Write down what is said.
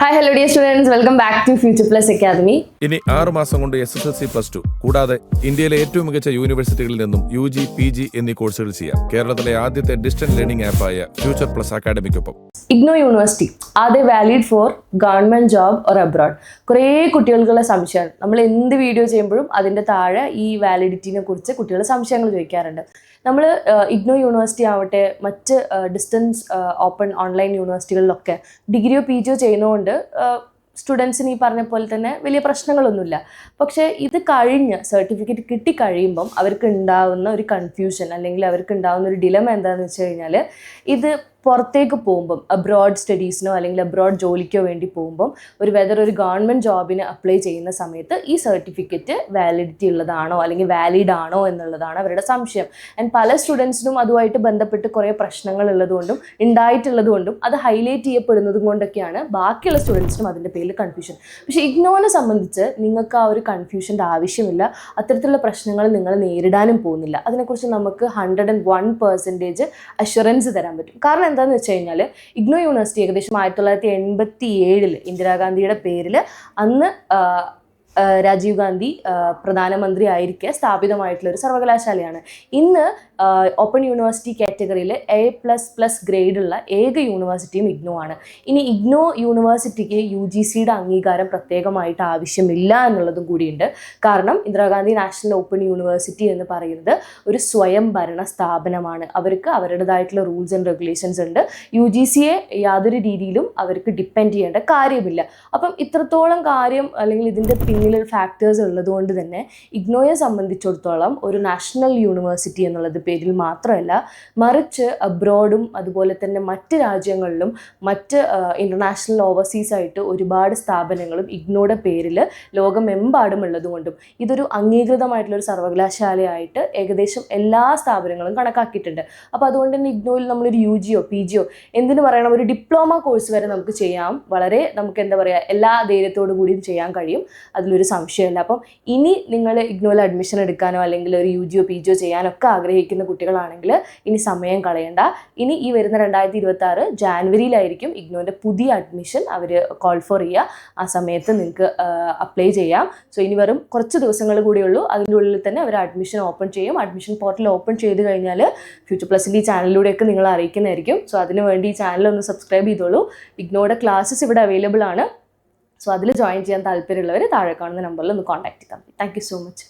Hi hello dear students welcome back to future plus academy ഇനി ആറ് മാസം കൊണ്ട് S S L C plus two കൂടാതെ ഇന്ത്യയിലെ ഏറ്റവും മികച്ച യൂണിവേഴ്സിറ്റികളിൽ നിന്നും യു ജി പി ജി എന്നീ കോഴ്സുകൾ ചെയ്യാം. കേരളത്തിലെ ആദ്യത്തെ ഡിസ്റ്റന്റ് ലേണിംഗ് ആപ്പായ future plus അക്കാദമിക്കൊപ്പം IGNOU university are they valid for government job or abroad കുറേ കുട്ടികൾക്കുള്ള സംശയമാണ്. നമ്മൾ എന്ത് വീഡിയോ ചെയ്യുമ്പോഴും അതിന്റെ താഴെ ഈ വാലിഡിറ്റിനെ കുറിച്ച് കുട്ടികൾ സംശയങ്ങൾ ചോദിക്കാറുണ്ട്. നമ്മൾ ഇഗ്നോ യൂണിവേഴ്സിറ്റി ആവട്ടെ മറ്റ് ഡിസ്റ്റൻസ് ഓപ്പൺ ഓൺലൈൻ യൂണിവേഴ്സിറ്റികളിലൊക്കെ ഡിഗ്രിയോ പി ജിയോ ചെയ്യുന്നതുകൊണ്ട് സ്റ്റുഡൻസിന് ഈ പറഞ്ഞ പോലെ തന്നെ വലിയ പ്രശ്നങ്ങളൊന്നുമില്ല. പക്ഷേ ഇത് കഴിഞ്ഞ് സർട്ടിഫിക്കറ്റ് കിട്ടി കിട്ടിക്കഴിയുമ്പം അവർക്ക് ഉണ്ടാവുന്ന ഒരു കൺഫ്യൂഷൻ അല്ലെങ്കിൽ അവർക്ക് ഉണ്ടാവുന്ന ഒരു ഡിലമ എന്താണെന്ന് വെച്ച് കഴിഞ്ഞാൽ ഇത് പുറത്തേക്ക് പോകുമ്പം അബ്രോഡ് സ്റ്റഡീസിനോ അല്ലെങ്കിൽ അബ്രോഡ് ജോലിക്കോ വേണ്ടി പോകുമ്പം ഒരു വെതർ ഒരു ഗവൺമെന്റ് ജോബിന് അപ്ലൈ ചെയ്യുന്ന സമയത്ത് ഈ സർട്ടിഫിക്കറ്റ് വാലിഡിറ്റി ഉള്ളതാണോ അല്ലെങ്കിൽ വാലിഡ് ആണോ എന്നുള്ളതാണ് അവരുടെ സംശയം. ആൻഡ് പല സ്റ്റുഡൻസിനും അതുമായിട്ട് ബന്ധപ്പെട്ട് കുറേ പ്രശ്നങ്ങൾ ഉള്ളതുകൊണ്ടും ഉണ്ടായിട്ടുള്ളതുകൊണ്ടും അത് ഹൈലൈറ്റ് ചെയ്യപ്പെടുന്നതും കൊണ്ടൊക്കെയാണ് ബാക്കിയുള്ള സ്റ്റുഡൻസിനും അതിന്റെ പേരിൽ കൺഫ്യൂഷൻ പക്ഷേ ഇഗ്നോനെ സംബന്ധിച്ച് നിങ്ങൾക്ക് ആ ഒരു കൺഫ്യൂഷന്റെ ആവശ്യമില്ല. അത്തരത്തിലുള്ള പ്രശ്നങ്ങൾ നിങ്ങൾ നേരിടാനും പോകുന്നില്ല. അതിനെക്കുറിച്ച് നമുക്ക് hundred and one percentage assurance തരാൻ പറ്റും. കാരണം എന്താണെന്ന് വെച്ച് കഴിഞ്ഞാൽ ഇഗ്നോ യൂണിവേഴ്സിറ്റി ഏകദേശം ആയിരത്തി തൊള്ളായിരത്തി എൺപത്തി ഏഴിൽ ഇന്ദിരാഗാന്ധിയുടെ പേരിൽ അന്ന് രാജീവ് ഗാന്ധി പ്രധാനമന്ത്രി ആയിരിക്കെ സ്ഥാപിതമായിട്ടുള്ള ഒരു സർവകലാശാലയാണ്. ഇന്ന് ഓപ്പൺ യൂണിവേഴ്സിറ്റി കാറ്റഗറിയിൽ എ പ്ലസ് പ്ലസ് ഗ്രേഡുള്ള ഏക യൂണിവേഴ്സിറ്റിയും ഇഗ്നോ ആണ്. ഇനി ഇഗ്നോ യൂണിവേഴ്സിറ്റിക്ക് യു ജി സിയുടെ അംഗീകാരം പ്രത്യേകമായിട്ട് ആവശ്യമില്ല എന്നുള്ളതും കൂടിയുണ്ട്. കാരണം ഇന്ദിരാഗാന്ധി നാഷണൽ ഓപ്പൺ യൂണിവേഴ്സിറ്റി എന്ന് പറയുന്നത് ഒരു സ്വയംഭരണ സ്ഥാപനമാണ്. അവർക്ക് അവരുടേതായിട്ടുള്ള റൂൾസ് ആൻഡ് റെഗുലേഷൻസ് ഉണ്ട്. യു ജി സിയെ യാതൊരു രീതിയിലും അവർക്ക് ഡിപ്പെൻഡ് ചെയ്യേണ്ട കാര്യമില്ല. അപ്പം ഇത്രത്തോളം കാര്യം അല്ലെങ്കിൽ ഇതിന്റെ പിന്നിൽ ഫാക്ടേഴ്സ് ഉള്ളതുകൊണ്ട് തന്നെ ഇഗ്നോയെ സംബന്ധിച്ചിടത്തോളം ഒരു നാഷണൽ യൂണിവേഴ്സിറ്റി എന്നുള്ളത് പേരിൽ മാത്രമല്ല മറിച്ച് അബ്രോഡും അതുപോലെ തന്നെ മറ്റ് രാജ്യങ്ങളിലും മറ്റ് ഇന്റർനാഷണൽ ഓവർസീസ് ആയിട്ട് ഒരുപാട് സ്ഥാപനങ്ങളും ഇഗ്നോയുടെ പേരിൽ ലോകമെമ്പാടും ഉള്ളതുകൊണ്ടും ഇതൊരു അംഗീകൃതമായിട്ടുള്ളൊരു സർവകലാശാലയായിട്ട് ഏകദേശം എല്ലാ സ്ഥാപനങ്ങളും കണക്കാക്കിയിട്ടുണ്ട്. അപ്പോൾ അതുകൊണ്ട് തന്നെ ഇഗ്നോയിൽ നമ്മളൊരു യു ജിയോ പി ജിയോ എന്തിനു പറയണം ഒരു ഡിപ്ലോമ കോഴ്സ് വരെ നമുക്ക് ചെയ്യാം. വളരെ നമുക്ക് എന്താ പറയുക എല്ലാ ധൈര്യത്തോടു കൂടിയും ചെയ്യാൻ കഴിയും. അതിലൊരു സംശയമില്ല. അപ്പം ഇനി നിങ്ങൾ ഇഗ്നോയിൽ അഡ്മിഷൻ എടുക്കാനോ അല്ലെങ്കിൽ ഒരു യു ജിയോ പി ജിയോ ചെയ്യാനൊക്കെ ആഗ്രഹിക്കുന്ന കുട്ടികളാണെങ്കിൽ ഇനി സമയം കളയണ്ട. ഇനി ഈ വരുന്ന രണ്ടായിരത്തി ഇരുപത്തി ആറ് ജാനുവരിയിലായിരിക്കും ഇഗ്നോന്റെ പുതിയ അഡ്മിഷൻ അവർ കോൾ ഫോർ ചെയ്യുക. ആ സമയത്ത് നിങ്ങൾക്ക് അപ്ലൈ ചെയ്യാം. സോ ഇനി വെറും കുറച്ച് ദിവസങ്ങൾ കൂടിയുള്ളൂ അതിന്റെ ഉള്ളിൽ തന്നെ അവർ അഡ്മിഷൻ ഓപ്പൺ ചെയ്യും. അഡ്മിഷൻ പോർട്ടൽ ഓപ്പൺ ചെയ്ത് കഴിഞ്ഞാൽ ഫ്യൂച്ചർ പ്ലസിന്റെ ഈ ചാനലിലൂടെയൊക്കെ നിങ്ങൾ അറിയിക്കുന്നതായിരിക്കും. സോ അതിന് വേണ്ടി ഈ ചാനൽ ഒന്ന് സബ്സ്ക്രൈബ് ചെയ്തോളൂ. ഇഗ്നോയുടെ ക്ലാസ്സസ് ഇവിടെ അവൈലബിൾ ആണ്. സോ അതിൽ ജോയിൻ ചെയ്യാൻ താല്പര്യമുള്ളവർ താഴെ കാണുന്ന നമ്പറിൽ ഒന്ന് കോൺടാക്ട് ചെയ്താൽ മതി. Thank you so much